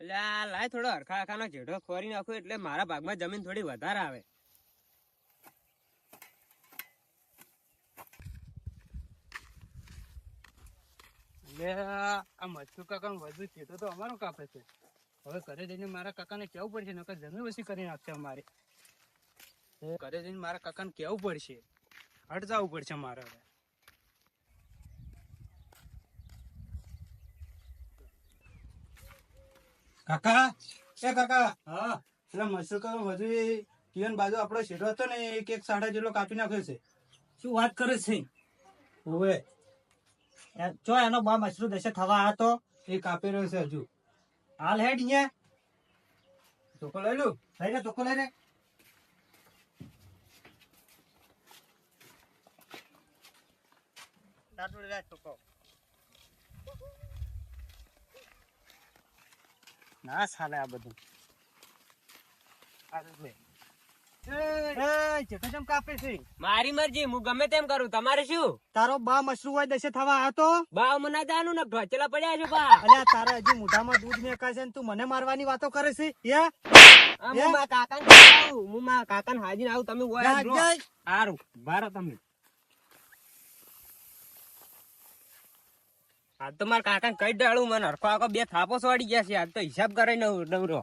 એટલે આ લાય થોડો હરખા હરખાનો જેઠો ખોરી નાખું એટલે મારા ભાગમાં જમીન થોડી વધારે આવે. આ મચ્છુ કાકા વધુ ચેતો તો અમારો કાપે છે. હવે ઘરે જઈને મારા કાકાને કેવું પડશે? નકર જમીન વસી કરી નાખશે અમારે. ઘરે જઈને મારા કાકાને કેવું પડશે? હટ જવું પડશે મારે હવે. કાકા? એ કાકા. હા. એટલે મસરૂ કરો વધુ એ કિરણ બાજુ આપણો શેઠો હતો ને એક એક સાડા જેટલો કાપી નાખ્યો છે. શું વાત કરે છે? ઓવે જો એનો બા મશરૂ દશે થવા હતો એ કાપી રહ્યો છે હજુ. હાલ હેડ અહીંયા. ચોખ્ખો લઈ લઉં લઈ લે ચોખ્ખો લઈ લે. ના સાલે આ બધું. મારી મરજી હું ગમે તેમ કરું. તમારે શું? તારો બા મશરૂ હોય દશે થવા હતો બા મને જાનું ને ઢોચલા પડ્યા છે બા. અલ્યા તારા હજી મોઢામાં દૂધ મેકાશે ને તું મને મારવાની વાતો કરે છે? એ હું મારા બોલાવું. હું મારા કાકા હાજી આવું. તમે. હારું બારો તમે આજ તો મારા કાકાને કઈ ડાળું મને હરખો આખો બે થાપો સોડી ગયા છે આજ તો હિસાબ કરે નવરો.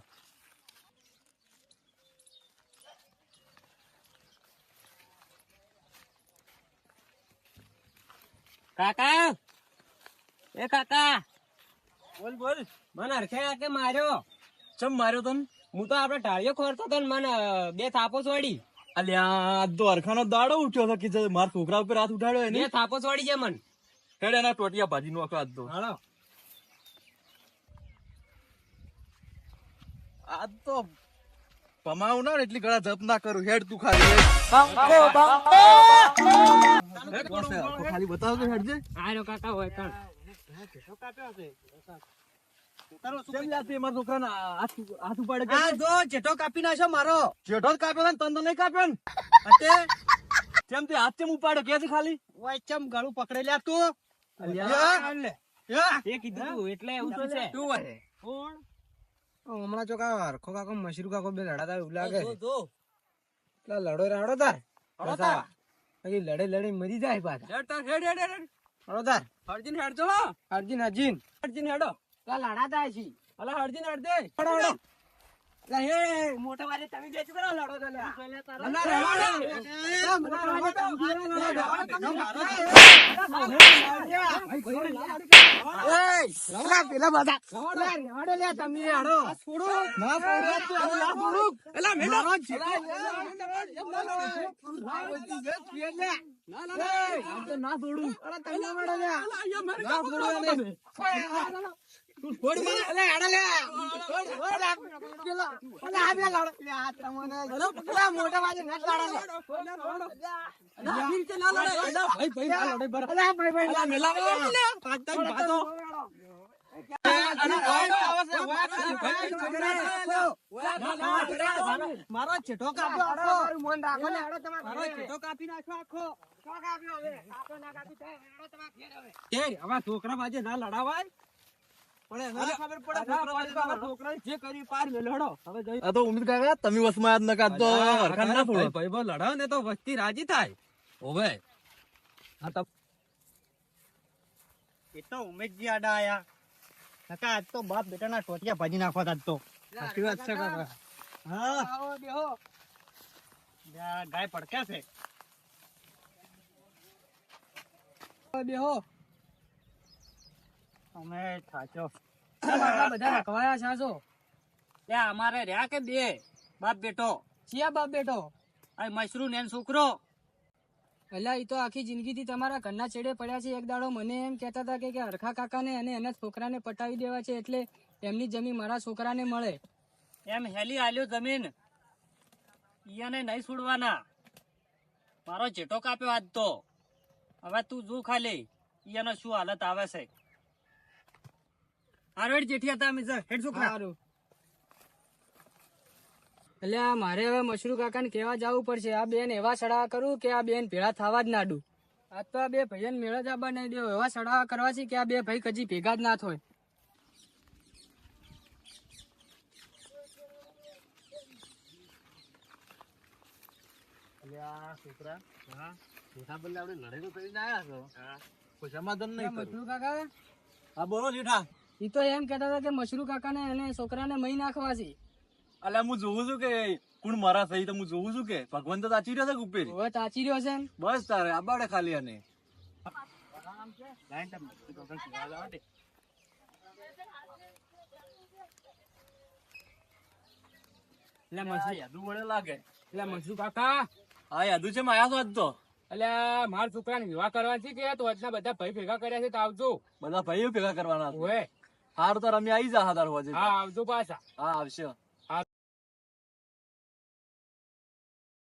કાકા? એ કાકા? બોલ બોલ. મને હરખે કે માર્યો. ચમ માર્યો તન? હું તો આપડે ટાળીઓ ખોરતો ને મને બે થાપો સોડી. અલ્યા તો અરખાનો દાડો ઉઠ્યો હતો કે મારા છોકરા ઉપર હાથ ઉઠાડ્યો એને? થાપો સોડી છે મન. હેડ ના ટોટિયા ભાજી નો આજ તો. હાલો. આજ તો પમાવું ના એટલી ગળા જપ ના કરું. હેડ તું ખાલી. ખાલી બતાવો તો હેડ જે. આનો કાકા હોય કણ. ચેટો કાપી નાખ્યો મારો. જેઠો જ કાપ્યો તન તો નહીં કાપ્યો ને. કેમ તે હાથ ઉપાડ્યો કે ખાલી? ઓય ચમ ગળું પકડે લ્યા તું? અલ્યા. યા. તે કીધું તું, એટલે એવું તો છે શું હોય? હમણાં જો હરખો કાકો મશરૂ કાકો બે લડાતા એવું લાગે જો, જો. એટલે લડો રાડો તાર પછી લડે લડે મરી જાય પાછા હેડ તાર, હેડ, હેડ, હેડ, હેડ. હળો તાર હરજીન હેડ જો હો. અર્જુન અર્જુન હરજીન હેડો. લડાતા છે અલા હરજીન હેડ મોટા તમે બેસી કરો, લડો તો પેલા બધા રવાડો લ્યા તમે હળો ના છોડો અલા મેલો. ના છોડું ના છોડું મારો છેટો આખો મન રાખો ને મારો છેટો કાપી નાખો આખો. કાપો કાપી છોકરા બાજે ના લડાવાય તો તો તો હરખાન ના તો તો તો તો બાપ ટોટિયા ભાજી નાખવા આજ તો. સાચી વાત છે હા. આવો ગાય પડકે છે. બેહો. અમે થાચો. બધા રખવાયા છાસો લ્યા અમારે રહ્યા કે બે? બાપ બેટો. ચિયા બાપ બેટો? આ મશરૂ ને છોકરો. અલ્યા એ તો આખી જિંદગીથી તમારા ઘરના છેડે પડ્યા છે. એક દાડો મને એમ કહેતા હતા કે કે હરખા કાકાને અને એના છોકરાને પટાવી દેવા છે એટલે એમની જમીન મારા છોકરાને મળે. એમ હેલી આલ્યો જમીન. ઈયાને નહીં છોડવાના. મારો જેટો કાપ્યો આજ તો. હવે તું જો ખાલી. ઈયાનો શું હાલત આવે છે? હારોડ જેઠી હતા અમે હેડ એટલે આ મારે હવે મશરૂ કાકાને કેવા જવું પડશે આ બેન એવા સડાવા કરું કે આ બેન ભેળા થવા જ નાડું આ તો આ બે ભાઈઓને મેળા જ આબા નહીં દેવો એવા સડાવા કરવા છે કે આ બે ભાઈ કજી ભેગા જ ના થાય. છોકરા હા? જેઠા બદલે આપણે લડેલો કરીને આવ્યા છો? કોઈ સમાધાન નહીં કાકા? હા બોલો જેઠા. ઈ તો એમ કહેતા હતા કે મશરૂ કાકાને એને છોકરાને મહી નાખવા છે અલ્યા હું જોઉં છું કે કોણ મારા સહી તો હું જોઉં છું કે? ભગવાન તો તાચી રહ્યો છે ઉપર? હવે તાચી રહ્યો છે બસ તારે આબાડે ખાલી અને એટલે છોકરા મારા છોકરાને વિવાહ કરવા છે કે તો બધા ભાઈ ભેગા કર્યા છે તો આવજો. બધા ભાઈઓ ભેગા કરવાના છે. ઓએ તો રમ્યા અમે આવી જા તાર હોજે. હા આવજો પાછા. હા આવશે